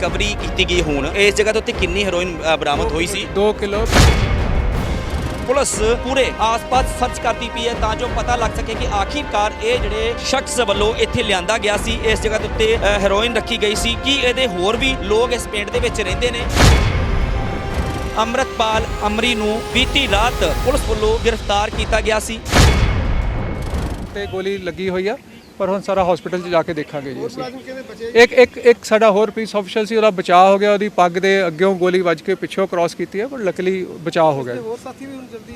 Recovery ਕੀਤੀ ਗਈ ਹੁਣ। ਇਸ ਜਗ੍ਹਾ ਦੇ ਉੱਤੇ ਕਿੰਨੀ ਹੈਰੋਇਨ ਬਰਾਮਦ ਹੋਈ ਸੀ? 2 ਕਿਲੋ। ਪੁਲਿਸ ਪੂਰੇ ਆਸ-ਪਾਸ ਸਰਚ ਕਰਦੀ ਪਈ ਹੈ ਤਾਂ ਜੋ ਪਤਾ ਲੱਗ ਸਕੇ ਕਿ ਆਖਿਰਕਾਰ ਇਹ ਜਿਹੜੇ ਸ਼ਖਸ ਵੱਲੋਂ ਇੱਥੇ ਲਿਆਂਦਾ ਗਿਆ ਸੀ ਇਸ ਜਗ੍ਹਾ ਦੇ ਉੱਤੇ ਹੈਰੋਇਨ ਰੱਖੀ ਗਈ ਸੀ। ਕੀ ਇਹਦੇ ਹੋਰ ਵੀ ਲੋਕ ਇਸ ਪਿੰਡ ਦੇ ਵਿੱਚ ਰਹਿੰਦੇ ਨੇ? ਅੰਮ੍ਰਿਤਪਾਲ ਅਮਰੀ ਨੂੰ ਬੀਤੀ ਰਾਤ ਪੁਲਿਸ ਵੱਲੋਂ ਗ੍ਰਿਫਤਾਰ ਕੀਤਾ ਗਿਆ ਸੀ। ਤੇ ਗੋਲੀ ਲੱਗੀ ਹੋਈ ਆ। ਪਰ ਹੁਣ ਸਾਰਾ ਹਸਪੀਟਲ 'ਚ ਜਾ ਕੇ ਦੇਖਾਂਗੇ ਜੀ ਅਸੀਂ। ਇੱਕ ਇੱਕ ਇੱਕ ਸਾਡਾ ਹੋਰ ਪੀਸ ਆਫੀਸ਼ਲ ਸੀ ਉਹਦਾ ਬਚਾਅ ਹੋ ਗਿਆ ਉਹਦੀ ਪੱਗ ਦੇ ਅੱਗੇੋਂ ਗੋਲੀ ਵੱਜ ਕੇ ਪਿੱਛੋਂ ਕ੍ਰਾਸ ਕੀਤੀ ਹੈ ਪਰ ਲੱਕਲੀ ਬਚਾਅ ਹੋ ਗਿਆ। ਹੋਰ ਸਾਥੀ ਵੀ ਹੁਣ ਜਲਦੀ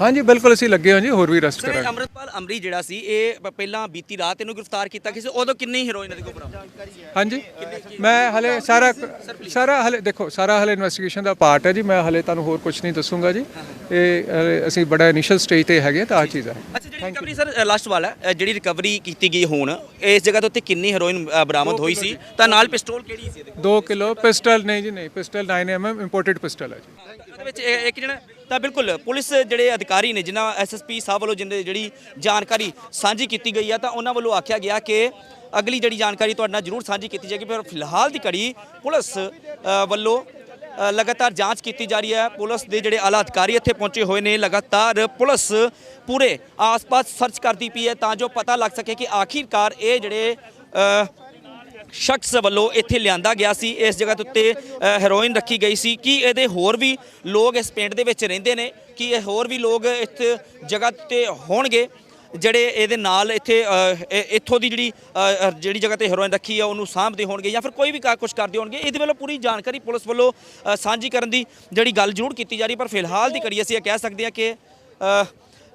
ਹਾਂਜੀ ਬਿਲਕੁਲ ਅਸੀਂ ਲੱਗੇ ਹਾਂ ਜੀ ਹੋਰ ਵੀ ਅਰੈਸਟ ਸਰ ਕਰਾਂਗੇ। ਅੰਮ੍ਰਿਤਪਾਲ ਅਮਰੀ ਜਿਹੜਾ ਸੀ ਇਹ ਪ- ਪਹਿਲਾਂ ਬੀਤੀ ਰਾਤ ਇਹਨੂੰ ਗ੍ਰਿਫਤਾਰ ਕੀਤਾ ਗਿਆ ਸੀ ਉਦੋਂ ਕਿੰਨੀ ਹੈਰੋਇਨ ਇਹਦੇ ਕੋਲ ਬਰਾਮਦ ਹਾਂਜੀ ਮੈਂ ਹਲੇ ਸਾਰਾ ਸਾਰਾ ਹਲੇ ਦੇਖੋ ਸਾਰਾ ਹਲੇ ਇਨਵੈਸਟੀਗੇਸ਼ਨ ਦਾ ਪਾਰਟ ਹੈ ਜੀ ਮੈਂ ਹਲੇ ਤੁਹਾਨੂੰ ਹੋਰ ਕੁਝ ਨਹੀਂ ਦੱਸੂੰਗਾ ਜੀ। ਇਹ ਹਲੇ ਅਸੀਂ ਬੜਾ ਇਨੀਸ਼ੀਅਲ ਸਟੇਜ ਤੇ ਹੈਗੇ ਤਾਂ ਆਹ ਚੀਜ਼ ਹੈ। ਅੱਛਾ ਰਿਕਵਰੀ ਸਰ ਲਾਸਟ ਵਾਲਾ ਜਿਹੜੀ ਰਿਕਵਰੀ ਕੀਤੀ ਗਈ ਹੁਣ ਇਸ ਜਗ੍ਹਾ ਦੇ ਉੱਤੇ ਕਿੰਨੀ ਹੈਰੋਇਨ ਬਰਾਮਦ ਹੋਈ ਸੀ? ਤਾਂ ਨਾਲ ਪਿਸਤੌਲ ਕਿਹੜੀ ਸੀ ਇਹਦੇ 2 ਕਿਲੋ ਪਿਸਟਲ ਨਹੀਂ ਜੀ ਨਹੀਂ ਪਿਸਟਲ 9 mm ਇੰਪੋਰਟਡ ਪਿਸਟਲ ਹੈ ਜੀ। ਉਹਦੇ ਵਿੱਚ ਇੱਕ ਜਿਹੜਾ ਤਾਂ ਬਿਲਕੁਲ ਪੁਲਿਸ ਜਿਹੜੇ ਅਧਿਕਾਰੀ ਨੇ ਜਿਨ੍ਹਾਂ ਐਸਐਸਪੀ ਸਾਹਿਬ ਵੱਲੋਂ ਜਿੰਦੇ ਜਿਹੜੀ ਜਾਣਕਾਰੀ ਸਾਂਝੀ ਕੀਤੀ ਗਈ ਆ ਤਾਂ ਉਹਨਾਂ ਵੱਲੋਂ ਆਖਿਆ ਗਿਆ ਕਿ ਅਗਲੀ ਜਿਹੜੀ ਜਾਣਕਾਰੀ ਤੁਹਾਡੇ ਨਾਲ ਜ਼ਰੂਰ ਸਾਂਝੀ ਕੀਤੀ ਜਾਏਗੀ ਪਰ ਫਿਲਹਾਲ ਦੀ ਘੜੀ ਪੁਲਿਸ ਵੱਲੋਂ ਲਗਾਤਾਰ ਜਾਂਚ ਕੀਤੀ ਜਾ ਰਹੀ ਹੈ। ਪੁਲਿਸ ਦੇ ਜਿਹੜੇ ਆਲਾ ਅਧਿਕਾਰੀ ਇੱਥੇ ਪਹੁੰਚੇ ਹੋਏ ਨੇ, ਲਗਾਤਾਰ ਪੁਲਿਸ ਪੂਰੇ ਆਸ-ਪਾਸ ਸਰਚ ਕਰਦੀ ਪਈ ਹੈ ਤਾਂ ਜੋ ਪਤਾ ਲੱਗ ਸਕੇ ਕਿ ਆਖਿਰਕਾਰ ਇਹ ਜਿਹੜੇ ਸ਼ਖਸ ਵੱਲੋਂ ਇੱਥੇ ਲਿਆਂਦਾ ਗਿਆ ਸੀ। ਇਸ ਜਗ੍ਹਾ ਦੇ ਉੱਤੇ ਹੈਰੋਇਨ ਰੱਖੀ ਗਈ ਸੀ ਕਿ ਇਹਦੇ ਹੋਰ ਵੀ ਲੋਕ ਇਸ ਪਿੰਡ ਦੇ ਵਿੱਚ ਰਹਿੰਦੇ ਨੇ, ਕਿ ਇਹ ਹੋਰ ਵੀ ਲੋਕ ਇਸ ਜਗ੍ਹਾ ਤੇ ਹੋਣਗੇ। ਜਿਹੜੇ ਇਹਦੇ ਨਾਲ ਇੱਥੇ ਇੱਥੋਂ ਦੀ ਜਿਹੜੀ ਜਿਹੜੀ ਜਗ੍ਹਾ ਤੇ ਹੈਰੋਇਨ ਰੱਖੀ ਆ, ਉਹਨੂੰ ਸਾਂਭਦੇ ਹੋਣਗੇ ਜਾਂ ਫਿਰ ਕੋਈ ਵੀ ਕੁਝ ਕਰਦੇ ਹੋਣਗੇ, ਇਹਦੇ ਵੱਲੋਂ ਪੂਰੀ ਜਾਣਕਾਰੀ ਪੁਲਿਸ ਵੱਲੋਂ ਸਾਂਝੀ ਕਰਨ ਦੀ ਜਿਹੜੀ ਗੱਲ ਜ਼ਰੂਰ ਕੀਤੀ ਜਾ ਰਹੀ ਪਰ ਫਿਲਹਾਲ ਦੀ ਘੜੀ ਅਸੀਂ ਇਹ ਕਹਿ ਸਕਦੇ ਹਾਂ ਕਿ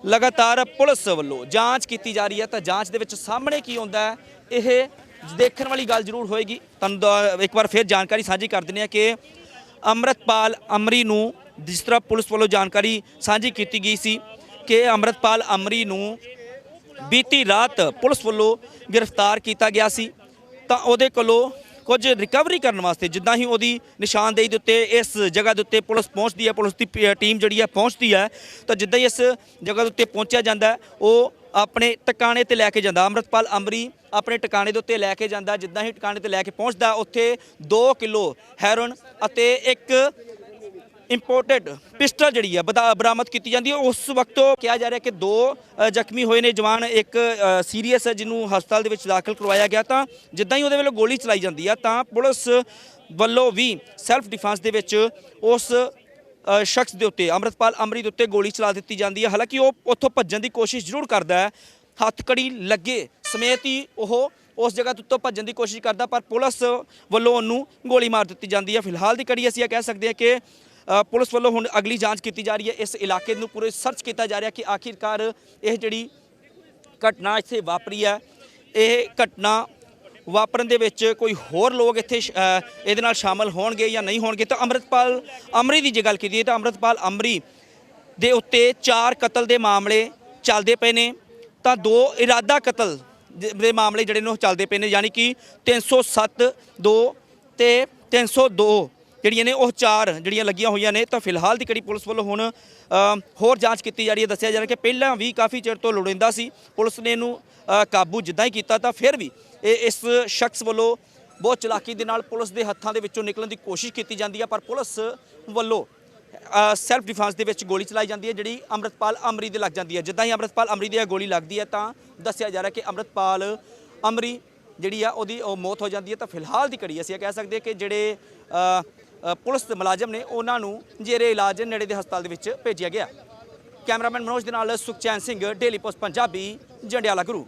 ਲਗਾਤਾਰ ਪੁਲਿਸ ਵੱਲੋਂ ਜਾਂਚ ਕੀਤੀ ਜਾ ਰਹੀ ਹੈ। ਤਾਂ ਜਾਂਚ ਦੇ ਵਿੱਚ ਸਾਹਮਣੇ ਕੀ ਆਉਂਦਾ ਹੈ, ਇਹ ਦੇਖਣ ਵਾਲੀ ਗੱਲ ਜ਼ਰੂਰ ਹੋਏਗੀ। ਤੁਹਾਨੂੰ ਦੁਆ- ਇੱਕ ਵਾਰ ਫਿਰ ਜਾਣਕਾਰੀ ਸਾਂਝੀ ਕਰ ਦਿੰਦੇ ਹਾਂ ਕਿ ਅੰਮ੍ਰਿਤਪਾਲ ਅਮਰੀ ਨੂੰ ਜਿਸ ਤਰ੍ਹਾਂ ਪੁਲਿਸ ਵੱਲੋਂ ਜਾਣਕਾਰੀ ਸਾਂਝੀ ਕੀਤੀ ਗਈ ਸੀ ਕਿ ਅੰਮ੍ਰਿਤਪਾਲ ਅਮਰੀ ਨੂੰ ਬੀਤੀ ਰਾਤ ਪੁਲਿਸ ਵੱਲੋਂ ਗ੍ਰਿਫਤਾਰ ਕੀਤਾ ਗਿਆ ਸੀ। ਤਾਂ ਉਹਦੇ ਕੋਲੋਂ ਕੁਝ ਰਿਕਵਰੀ ਕਰਨ ਵਾਸਤੇ ਜਿੱਦਾਂ ਹੀ ਉਹਦੀ ਨਿਸ਼ਾਨਦੇਹੀ ਦੇ ਉੱਤੇ ਇਸ ਜਗ੍ਹਾ ਦੇ ਉੱਤੇ ਪੁਲਿਸ ਪਹੁੰਚਦੀ ਹੈ, ਪੁਲਿਸ ਦੀ ਪ- ਟੀਮ ਜਿਹੜੀ ਹੈ ਪਹੁੰਚਦੀ ਹੈ, ਤਾਂ ਜਿੱਦਾਂ ਹੀ ਇਸ ਜਗ੍ਹਾ ਦੇ ਉੱਤੇ ਪਹੁੰਚਿਆ ਜਾਂਦਾ ਉਹ ਆਪਣੇ ਟਿਕਾਣੇ ਤੇ ਲੈ ਕੇ ਜਾਂਦਾ। ਅੰਮ੍ਰਿਤਪਾਲ ਅੰਬਰੀ ਆਪਣੇ ਟਿਕਾਣੇ ਦੇ ਉੱਤੇ ਲੈ ਕੇ ਜਾਂਦਾ। ਜਿੱਦਾਂ ਹੀ ਟਿਕਾਣੇ ਤੇ ਲੈ ਕੇ ਪਹੁੰਚਦਾ, ਉੱਥੇ 2 ਕਿਲੋ ਹੈਰੋਨ ਅਤੇ ਇੱਕ ਇੰਪੋਰਟਡ ਪਿਸਟਲ ਜਿਹੜੀ ਹੈ ਬਦਾ- ਬਰਾਮਦ ਕੀਤੀ ਜਾਂਦੀ ਹੈ। ਉਸ ਵਕਤ ਕਿਹਾ ਜਾ ਰਿਹਾ ਕਿ ਦੋ ਜ਼ਖਮੀ ਹੋਏ ਨੇ। ਜਵਾਨ ਇੱਕ ਸੀਰੀਅਸ ਹੈ ਜਿਹਨੂੰ ਹਸਪਤਾਲ ਦੇ ਵਿੱਚ ਦਾਖਲ ਕਰਵਾਇਆ ਗਿਆ ਤਾਂ ਜਿੱਦਾਂ ਹੀ ਉਹਦੇ ਵੱਲੋਂ ਗੋਲੀ ਚਲਾਈ ਜਾਂਦੀ ਆ ਤਾਂ ਪੁਲਿਸ ਵੱਲੋਂ ਵੀ ਸੈਲਫ ਡਿਫੈਂਸ ਦੇ ਵਿੱਚ ਉਸ ਸ਼ਖਸ ਦੇ ਉੱਤੇ, ਅੰਮ੍ਰਿਤਪਾਲ ਅਮਰੀ ਦੇ ਉੱਤੇ ਗੋਲੀ ਚਲਾ ਦਿੱਤੀ ਜਾਂਦੀ ਹੈ ਹਾਲਾਂਕਿ ਉਹ ਉੱਥੋਂ ਭੱਜਣ ਦੀ ਕੋਸ਼ਿਸ਼ ਜ਼ਰੂਰ ਕਰਦਾ ਹੈ। ਹੱਥ ਕੜੀ ਲੱਗੇ ਸਮੇਤ ਹੀ ਉਹ ਉਸ ਜਗ੍ਹਾ ਤੋਂ ਉੱਤੋਂ ਭੱਜਣ ਦੀ ਕੋਸ਼ਿਸ਼ ਕਰਦਾ, ਪਰ ਪੁਲਿਸ ਵੱਲੋਂ ਉਹਨੂੰ ਗੋਲੀ ਮਾਰ ਦਿੱਤੀ ਜਾਂਦੀ ਹੈ ਫਿਲਹਾਲ ਦੀ ਕੜੀ ਅਸੀਂ ਇਹ ਕਹਿ ਸਕਦੇ ਹਾਂ ਕਿ ਪੁਲਿਸ ਵੱਲੋਂ ਹੁਣ ਅਗਲੀ ਜਾਂਚ ਕੀਤੀ ਜਾ ਰਹੀ ਹੈ। ਇਸ ਇਲਾਕੇ ਨੂੰ ਪੂਰੇ ਸਰਚ ਕੀਤਾ ਜਾ ਰਿਹਾ ਕਿ ਆਖਿਰਕਾਰ ਇਹ ਜਿਹੜੀ ਘਟਨਾ ਇੱਥੇ ਵਾਪਰੀ ਹੈ, ਇਹ ਘਟਨਾ ਵਾਪਰਨ ਦੇ ਵਿੱਚ ਕੋਈ ਹੋਰ ਲੋਕ ਇੱਥੇ ਇਹਦੇ ਨਾਲ ਸ਼ਾਮਲ ਹੋਣਗੇ ਜਾਂ ਨਹੀਂ ਹੋਣਗੇ? ਤਾਂ ਅੰਮ੍ਰਿਤਪਾਲ ਅਮਰੀ ਦੀ ਜੇ ਗੱਲ ਕੀਤੀ ਤਾਂ ਅੰਮ੍ਰਿਤਪਾਲ ਅਮਰੀ ਦੇ ਉੱਤੇ ਚਾਰ ਕਤਲ ਦੇ ਮਾਮਲੇ ਚੱਲਦੇ ਪਏ ਨੇ। ਤਾਂ ਦੋ ਇਰਾਦਾ ਕਤਲ ਦੇ ਦੇ ਮਾਮਲੇ ਜਿਹੜੇ ਨੇ ਉਹ ਚੱਲਦੇ ਪਏ ਨੇ। ਯਾਨੀ ਕਿ 307 2 ਤੇ 302 ਜਿਹੜੀਆਂ ਨੇ ਉਹ ਚਾਰ ਜਿਹੜੀਆਂ ਲੱਗੀਆਂ ਹੋਈਆਂ ਨੇ, ਤਾਂ ਫਿਲਹਾਲ ਦੀ ਕੜੀ ਪੁਲਿਸ ਵੱਲੋਂ ਹੁਣ ਹੋਰ ਜਾਂਚ ਕੀਤੀ ਜਾ ਰਹੀ ਹੈ, ਦੱਸਿਆ ਜਾ ਰਿਹਾ ਕਿ ਪਹਿਲਾਂ ਵੀ ਕਾਫੀ ਚਿਰ ਤੋਂ ਲੋੜਿੰਦਾ ਸੀ। ਪੁਲਿਸ ਨੇ ਇਹਨੂੰ ਕਾਬੂ ਜਿੱਦਾਂ ਹੀ ਕੀਤਾ, ਤਾਂ ਫਿਰ ਵੀ ਇਹ ਇਸ ਸ਼ਖਸ ਵੱਲੋਂ ਬਹੁਤ ਚਲਾਕੀ ਦੇ ਨਾਲ ਪੁਲਿਸ ਦੇ ਹੱਥਾਂ ਦੇ ਵਿੱਚੋਂ ਨਿਕਲਣ ਦੀ ਕੋਸ਼ਿਸ਼ ਕੀਤੀ ਜਾਂਦੀ ਹੈ, ਪਰ ਪੁਲਿਸ ਵੱਲੋਂ ਸੈਲਫ ਡਿਫੈਂਸ ਦੇ ਵਿੱਚ ਗੋਲੀ ਚਲਾਈ ਜਾਂਦੀ ਹੈ, ਜਿਹੜੀ ਅੰਮ੍ਰਿਤਪਾਲ ਅਮਰੀ ਦੇ ਲੱਗ ਜਾਂਦੀ ਹੈ। ਜਿੱਦਾਂ ਹੀ ਅੰਮ੍ਰਿਤਪਾਲ ਅਮਰੀ ਦੇ ਗੋਲੀ ਲੱਗਦੀ ਹੈ, ਤਾਂ ਦੱਸਿਆ ਜਾ ਰਿਹਾ ਕਿ ਅੰਮ੍ਰਿਤਪਾਲ ਅਮਰੀ ਜਿਹੜੀ ਆ, ਉਹਦੀ ਉਹ ਮੌਤ ਹੋ ਜਾਂਦੀ ਹੈ, ਤਾਂ ਫਿਲਹਾਲ ਦੀ ਘੜੀ ਅਸੀਂ ਇਹ ਕਹਿ ਸਕਦੇ ਕਿ ਜਿਹੜੇ ਪੁਲਿਸ ਦੇ ਮੁਲਾਜ਼ਮ ਨੇ ਉਹਨਾਂ ਨੂੰ ਜੇਰੇ ਇਲਾਜ ਨੇੜੇ ਦੇ ਹਸਪਤਾਲ ਦੇ ਵਿੱਚ ਭੇਜਿਆ ਗਿਆ। ਕੈਮਰਾਮੈਨ ਮਨੋਜ ਦੇ ਨਾਲ ਸੁਖਚੈਨ ਸਿੰਘ, ਡੇਲੀ ਪੋਸਟ ਪੰਜਾਬੀ, ਜੰਡਿਆਲਾ ਗੁਰੂ।